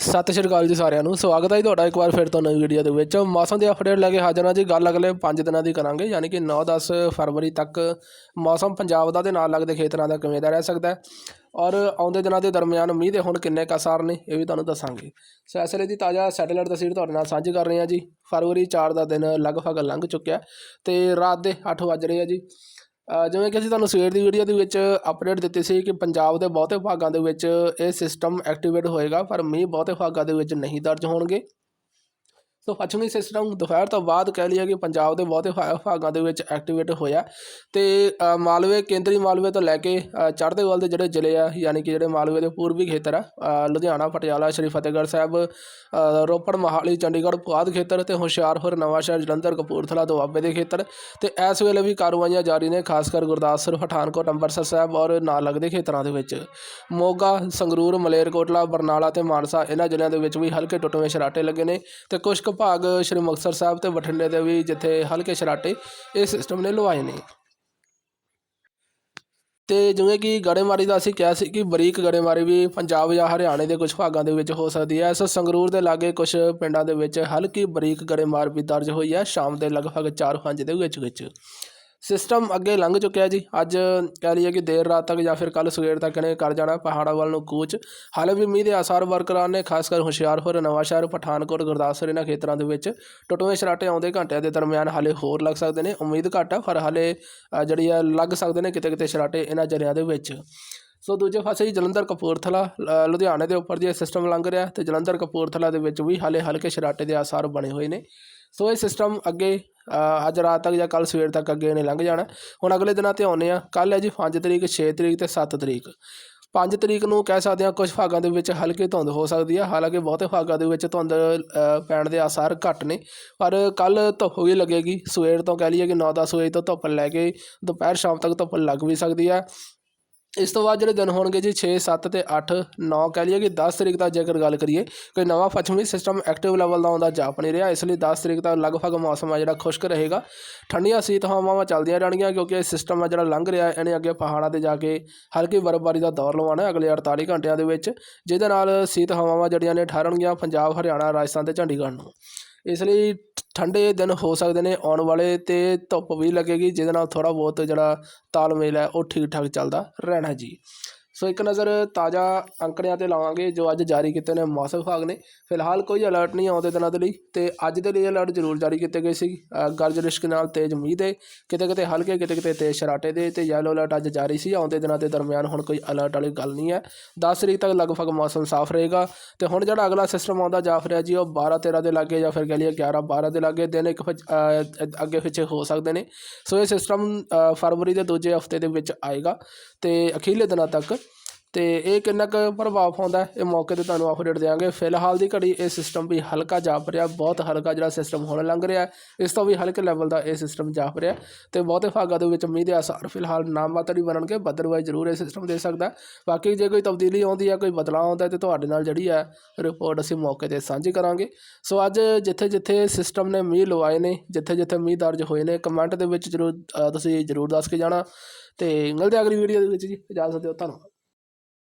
ਸਤਿ ਸ਼੍ਰੀ ਅਕਾਲ ਜੀ ਸਾਰਿਆਂ ਨੂੰ। ਸਵਾਗਤ ਹੈ ਜੀ ਤੁਹਾਡਾ ਇੱਕ ਵਾਰ ਫਿਰ ਤੋਂ ਨਵੀਂ ਵੀਡੀਓ ਦੇ ਵਿੱਚ। ਮੌਸਮ ਦੇ ਅਪਡੇਟ ਲੈ ਕੇ ਹਾਜ਼ਰ ਹਾਂ ਜੀ। ਗੱਲ ਅਗਲੇ 5 ਦਿਨਾਂ ਦੀ ਕਰਾਂਗੇ, ਯਾਨੀ ਕਿ 9-10 ਫਰਵਰੀ ਤੱਕ ਮੌਸਮ ਪੰਜਾਬ ਦਾ ਤੇ ਨਾਲ ਲੱਗਦੇ ਖੇਤਰਾਂ ਦਾ ਕਿਵੇਂ ਦਾ ਰਹਿ ਸਕਦਾ ਹੈ। ਔਰ ਆਉਂਦੇ ਦਿਨਾਂ ਦੇ ਦਰਮਿਆਨ ਮੀਂਹ ਦੇ ਹੁਣ ਕਿੰਨੇ ਕੁ ਅਸਾਰ ਨੇ, ਇਹ ਵੀ ਤੁਹਾਨੂੰ ਦੱਸਾਂਗੇ। ਸੋ ਇਸ ਵੇਲੇ ਦੀ ਤਾਜ਼ਾ ਸੈਟੇਲਾਈਟ ਤਸਵੀਰ ਤੁਹਾਡੇ ਨਾਲ ਸਾਂਝੀ ਕਰ ਰਹੇ ਹਾਂ ਜੀ। ਫਰਵਰੀ 4 ਦਾ ਦਿਨ ਲਗਭਗ ਲੰਘ ਚੁੱਕਿਆ ਤੇ ਰਾਤ ਦੇ 8 ਵੱਜ ਰਹੇ ਆ ਜੀ। ਜਿਵੇਂ ਕਿ ਅਸੀਂ ਤੁਹਾਨੂੰ ਸਵੇਰ ਦੀ ਵੀਡੀਓ ਦੇ ਵਿੱਚ ਅਪਡੇਟ ਦਿੱਤੀ ਸੀ ਕਿ ਪੰਜਾਬ ਦੇ ਬਹੁਤੇ ਭਾਗਾਂ ਦੇ ਵਿੱਚ ਇਹ ਸਿਸਟਮ ਐਕਟੀਵੇਟ ਹੋਏਗਾ, ਪਰ ਮੀਂਹ ਬਹੁਤੇ ਭਾਗਾਂ ਦੇ ਵਿੱਚ ਨਹੀਂ ਦਰਜ ਹੋਣਗੇ। ਸੋ ਪੱਛਮੀ ਸਿਸਟਮ ਦੁਪਹਿਰ ਤੋਂ ਬਾਅਦ ਕਹਿ ਲਈਏ ਕਿ ਪੰਜਾਬ ਦੇ ਬਹੁਤੇ ਭਾ- ਭਾਗਾਂ ਦੇ ਵਿੱਚ ਐਕਟੀਵੇਟ ਹੋਇਆ। ਤੇ ਮਾਲਵੇ, ਕੇਂਦਰੀ ਮਾਲਵੇ ਤੋਂ ਲੈ ਕੇ ਚੜ੍ਹਦੇ ਵੱਲ ਦੇ ਜਿਹੜੇ ਜ਼ਿਲ੍ਹੇ ਆ, ਯਾਨੀ ਕਿ ਜਿਹੜੇ ਮਾਲਵੇ ਦੇ ਪੂਰਬੀ ਖੇਤਰ ਆ ਲੁਧਿਆਣਾ, ਪਟਿਆਲਾ, ਸ਼੍ਰੀ ਫਤਿਹਗੜ੍ਹ ਸਾਹਿਬ ਰੋਪੜ, ਮੋਹਾਲੀ, ਚੰਡੀਗੜ੍ਹ, ਪੁਆਧ ਖੇਤਰ ਤੇ ਹੁਸ਼ਿਆਰਪੁਰ, ਨਵਾਂਸ਼ਹਿਰ, ਜਲੰਧਰ, ਕਪੂਰਥਲਾ ਦੁਆਬੇ ਦੇ ਖੇਤਰ। ਤੇ ਇਸ ਵੇਲੇ ਵੀ ਕਾਰਵਾਈਆਂ ਜਾਰੀ ਨੇ, ਖਾਸ ਕਰ ਗੁਰਦਾਸਪੁਰ, ਪਠਾਨਕੋਟ, ਅੰਮ੍ਰਿਤਸਰ ਸਾਹਿਬ ਔਰ ਨਾਲ ਲੱਗਦੇ ਖੇਤਰਾਂ ਦੇ ਵਿੱਚ। ਮੋਗਾ, ਸੰਗਰੂਰ, ਮਲੇਰਕੋਟਲਾ, ਬਰਨਾਲਾ ਤੇ ਮਾਨਸਾ ਇਹਨਾਂ ਜ਼ਿਲ੍ਹਿਆਂ ਦੇ ਵਿੱਚ ਵੀ ਹਲਕੇ ਟੁੱਟਵੇਂ ਸ਼ਰਾਟੇ ਲੱਗੇ ਨੇ ਤੇ ਕੁਝ ਕੁ ਭਾਗ ਸ਼੍ਰੀ ਮੁਕਤਸਰ ਸਾਹਿਬ ਤੇ ਬਠਿੰਡੇ ਦੇ ਵੀ ਜਿੱਥੇ ਹਲਕੇ ਸ਼ਰਾਟੇ ਇਹ ਸਿਸਟਮ ਨੇ ਲਵਾਏ ਨੇ। ਤੇ ਜਿਵੇਂ ਕਿ ਗੜੇਮਾਰੀ ਦਾ ਅਸੀਂ ਕਿਹਾ ਸੀ ਕਿ ਬਰੀਕ ਗੜੇਮਾਰੀ ਵੀ ਪੰਜਾਬ ਜਾਂ ਹਰਿਆਣੇ ਦੇ ਕੁਝ ਭਾਗਾਂ ਦੇ ਵਿੱਚ ਹੋ ਸਕਦੀ ਹੈ। ਸੋ ਸੰਗਰੂਰ ਦੇ ਲਾਗੇ ਕੁਝ ਪਿੰਡਾਂ ਦੇ ਵਿੱਚ ਹਲਕੀ ਬਰੀਕ ਗੜੇਮਾਰ ਵੀ ਦਰਜ ਹੋਈ ਹੈ। ਸ਼ਾਮ ਦੇ ਲਗਭਗ 4-5 ਦੇ ਵਿੱਚ ਵਿੱਚ ਸਿਸਟਮ ਅੱਗੇ ਲੰਘ ਚੁੱਕਿਆ ਜੀ। ਅੱਜ ਕਹਿ ਲਈਏ ਕਿ ਦੇਰ ਰਾਤ ਤੱਕ ਜਾਂ ਫਿਰ ਕੱਲ ਸਵੇਰ ਤੱਕ ਇਹਨੇ ਕਰ ਜਾਣਾ, ਪਹਾੜਾਂ ਵੱਲ ਨੂੰ ਕੂਚ। ਹਾਲੇ ਵੀ ਮੀਂਹ ਦੇ ਆਸਾਰ ਬਰਕਰਾਰ ਨੇ, ਖਾਸ ਕਰ ਹੁਸ਼ਿਆਰਪੁਰ, ਨਵਾਂਸ਼ਹਿਰ, ਪਠਾਨਕੋਟ, ਗੁਰਦਾਸਪੁਰ ਇਹਨਾਂ ਖੇਤਰਾਂ ਦੇ ਵਿੱਚ ਟੁੱਟਵੇਂ ਸ਼ਰਾਟੇ ਆਉਂਦੇ ਘੰਟਿਆਂ ਦੇ ਦਰਮਿਆਨ ਹਾਲੇ ਹੋਰ ਲੱਗ ਸਕਦੇ ਨੇ। ਉਮੀਦ ਘੱਟ ਆ, ਪਰ ਹਾਲੇ ਜਿਹੜੀ ਆ, ਲੱਗ ਸਕਦੇ ਨੇ ਕਿਤੇ ਕਿਤੇ ਸ਼ਰਾਟੇ ਇਹਨਾਂ ਜ਼ਿਲ੍ਹਿਆਂ ਦੇ ਵਿੱਚ। ਸੋ ਦੂਜੇ ਪਾਸੇ ਹੀ ਜਲੰਧਰ ਕਪੂਰਥਲਾ ਲੁਧਿਆਣੇ ਦੇ ਉੱਪਰ ਜੇ ਸਿਸਟਮ ਲੰਘ ਰਿਹਾ ਤੇ ਜਲੰਧਰ ਕਪੂਰਥਲਾ ਦੇ ਵਿੱਚ ਵੀ ਹਾਲੇ ਹਲਕੇ ਸ਼ਰਾਟੇ ਦੇ ਆਸਾਰ ਬਣੇ ਹੋਏ ਨੇ। ਸੋ ਇਹ ਸਿਸਟਮ ਅੱਗੇ ਅੱਜ ਰਾਤ ਤੱਕ ਜਾਂ ਕੱਲ ਸਵੇਰ ਤੱਕ ਅੱਗੇ ਇਹਨੇ ਲੰਘ ਜਾਣਾ। ਹੁਣ ਅਗਲੇ ਦਿਨਾਂ ਤੇ ਆਉਂਦੇ ਆ ਕੱਲ ਹੈ ਜੀ 5 ਤਰੀਕ 6 ਤਰੀਕ ਤੇ 7 ਤਰੀਕ। 5 ਤਰੀਕ ਨੂੰ ਕਹਿ ਸਕਦੇ ਹਾਂ ਕੁਝ ਭਾਗਾਂ ਦੇ ਵਿੱਚ ਹਲਕੀ ਧੁੰਦ ਹੋ ਸਕਦੀ ਹੈ ਹਾਲਾਂਕਿ ਬਹੁਤੇ ਭਾਗਾਂ ਦੇ ਵਿੱਚ ਧੁੰਦ ਪੈਣ ਦੇ ਆਸਾਰ ਘੱਟ ਨੇ। ਪਰ ਕੱਲ ਧੁੱਪ ਵੀ ਲੱਗੇਗੀ। ਸਵੇਰ ਤੋਂ ਕਹਿ ਲਈਏ ਕਿ 9-10 ਵਜੇ ਤੋਂ ਧੁੱਪ ਲੈ ਕੇ ਦੁਪਹਿਰ ਸ਼ਾਮ ਤੱਕ ਧੁੱਪ ਲੱਗ ਵੀ ਸਕਦੀ ਹੈ ਇਸ ਤੋਂ ਬਾਅਦ ਜਿਹੜੇ ਦਿਨ ਹੋਣਗੇ ਜੀ 6 7 ਤੇ 8 9 ਕਹਿ ਲਈਏ ਕਿ 10 ਤਰੀਕ ਦਾ ਜੇਕਰ ਗੱਲ ਕਰੀਏ, ਕੋਈ ਨਵਾਂ ਪੱਛਮੀ ਸਿਸਟਮ ਐਕਟਿਵ ਲੈਵਲ ਦਾ ਆਉਂਦਾ ਜਾਪ ਨਹੀਂ ਰਿਹਾ, ਇਸ ਲਈ 10 ਤਰੀਕ ਦਾ ਲਗਭਗ ਮੌਸਮ ਆ ਜਿਹੜਾ ਖੁਸ਼ਕ ਰਹੇਗਾ। ਠੰਡੀਆਂ ਸੀਤ ਹਵਾਵਾਂ ਚੱਲਦੀਆਂ ਰਹਿਣਗੀਆਂ ਕਿਉਂਕਿ ਇਹ ਸਿਸਟਮ ਆ ਜਿਹੜਾ ਲੰਘ ਰਿਹਾ, ਇਹਨੇ ਅੱਗੇ ਪਹਾੜਾਂ ਤੇ ਜਾ ਕੇ ਹਲਕੀ ਬਰਫ਼ਬਾਰੀ ਦਾ ਦੌਰ ਲਵਾਉਣਾ ਅਗਲੇ 48 ਘੰਟਿਆਂ ਦੇ ਵਿੱਚ, ਜਿਹਦੇ ਨਾਲ ਸੀਤ ਹਵਾਵਾਂ ਜਿਹੜੀਆਂ ਨੇ ਠਹਿਰਨਗੀਆਂ ਪੰਜਾਬ, ਹਰਿਆਣਾ, ਰਾਜਸਥਾਨ ਤੇ ਚੰਡੀਗੜ੍ਹ ਨੂੰ। ਇਸ ਲਈ ਠੰਡੇ ਦਿਨ ਹੋ ਸਕਦੇ ਨੇ ਆਉਣ ਵਾਲੇ ਅਤੇ ਧੁੱਪ ਵੀ ਲੱਗੇਗੀ, ਜਿਹਦੇ ਨਾਲ ਥੋੜ੍ਹਾ ਬਹੁਤ ਜਿਹੜਾ ਤਾਲਮੇਲ ਹੈ ਉਹ ਠੀਕ ਠਾਕ ਚੱਲਦਾ ਰਹਿਣਾ ਜੀ। ਸੋ ਇੱਕ ਨਜ਼ਰ ਤਾਜ਼ਾ ਅੰਕੜਿਆਂ ਤੇ ਲਾਵਾਂਗੇ ਜੋ ਅੱਜ ਜਾਰੀ ਕੀਤੇ ਨੇ ਮੌਸਮ ਵਿਭਾਗ ਨੇ। ਫਿਲਹਾਲ ਕੋਈ ਅਲਰਟ ਨਹੀਂ ਆਉਂਦੇ ਦਿਨਾਂ ਦੇ ਲਈ ਤੇ ਅੱਜ ਦੇ ਲਈ ਅਲਰਟ ਜ਼ਰੂਰ ਜਾਰੀ ਕੀਤੇ ਗਏ ਸੀ। ਗਰਜ ਰਿਸ਼ਕ ਨਾਲ ਤੇਜ਼ ਮੀਂਹ ਦੇ ਕਿਤੇ ਕਿਤੇ ਹਲਕੇ, ਕਿਤੇ ਕਿਤੇ ਤੇਜ਼ ਸ਼ਰਾਟੇ ਦੇ ਤੇ ਯੈਲੋ ਅਲਰਟ ਅੱਜ ਜਾਰੀ ਸੀ। ਆਉਂਦੇ ਦਿਨਾਂ ਦੇ ਦਰਮਿਆਨ ਹੁਣ ਕੋਈ ਅਲਰਟ ਵਾਲੀ ਗੱਲ ਨਹੀਂ ਹੈ। 10 ਤਰੀਕ ਤੱਕ ਲਗਭਗ ਮੌਸਮ ਸਾਫ਼ ਰਹੇਗਾ ਤੇ ਹੁਣ ਜਿਹੜਾ ਅਗਲਾ ਸਿਸਟਮ ਆਉਂਦਾ ਜਾਫ ਰਿਹਾ ਜੀ, ਉਹ 12 13 ਦੇ ਲਾਗੇ ਜਾਂ ਫਿਰ ਕਹ ਲਈਏ 11 12 ਦੇ ਲਾਗੇ ਦਿਨ ਇੱਕ ਪਿੱਛ- ਅੱਗੇ ਪਿੱਛੇ ਹੋ ਸਕਦੇ ਨੇ। ਸੋ ਇਹ ਸਿਸਟਮ ਫਰਵਰੀ ਦੇ ਦੂਜੇ ਹਫ਼ਤੇ ਦੇ ਵਿੱਚ ਆਏਗਾ ਤੇ ਅਖੀਰਲੇ ਦਿਨਾਂ ਤੱਕ ਤੇ ਇਹ ਕਿੰਨਾ ਕੁ ਪ੍ਰਭਾਵ ਪਾਉਂਦਾ ਇਹ ਮੌਕੇ ਤੇ ਤੁਹਾਨੂੰ ਅਪਡੇਟ ਦੇਵਾਂਗੇ ਫਿਲਹਾਲ ਦੀ ਘੜੀ ਇਹ ਸਿਸਟਮ ਵੀ ਹਲਕਾ ਜਾਪ ਰਿਹਾ। ਬਹੁਤ ਹਲਕਾ ਜਿਹੜਾ ਸਿਸਟਮ ਹੁਣ ਲੰਘ ਰਿਹਾ ਇਸ ਤੋਂ ਵੀ ਹਲਕੇ ਲੈਵਲ ਦਾ ਇਹ ਸਿਸਟਮ ਜਾਪ ਰਿਹਾ ਤੇ ਬਹੁਤੇ ਭਾਗਾਂ ਦੇ ਵਿੱਚ ਮੀਂਹ ਦੇ ਆਸਾਰ ਫਿਲਹਾਲ ਨਾਮਾਤਰ ਹੀ ਬਣਨਗੇ। ਬੱਦਲਵਾਈ ਜ਼ਰੂਰ ਇਹ ਸਿਸਟਮ ਦੇ ਸਕਦਾ ਬਾਕੀ ਜੇ ਕੋਈ ਤਬਦੀਲੀ ਆਉਂਦੀ ਹੈ, ਕੋਈ ਬਦਲਾਅ ਆਉਂਦਾ ਹੈ ਤੇ ਤੁਹਾਡੇ ਨਾਲ ਜਿਹੜੀ ਹੈ ਰਿਪੋਰਟ ਅਸੀਂ ਮੌਕੇ ਤੇ ਸਾਂਝੀ ਕਰਾਂਗੇ। ਸੋ ਅੱਜ ਜਿੱਥੇ ਜਿੱਥੇ ਸਿਸਟਮ ਨੇ ਮੀਂਹ ਲਵਾਏ ਨੇ ਜਿੱਥੇ ਜਿੱਥੇ ਮੀਂਹ ਦਰਜ ਹੋਏ ਨੇ ਕਮੈਂਟ ਦੇ ਵਿੱਚ ਜ਼ਰੂਰ ਤੁਸੀਂ ਜ਼ਰੂਰ ਦੱਸ ਕੇ ਜਾਣਾ। ਤੇ ਮਿਲਦੇ ਅਗਲੀ ਵੀਡੀਓ ਦੇ ਵਿੱਚ ਜੀ। ਇਜਾਜ਼ਤ ਦਿਓ। ਧੰਨਵਾਦ।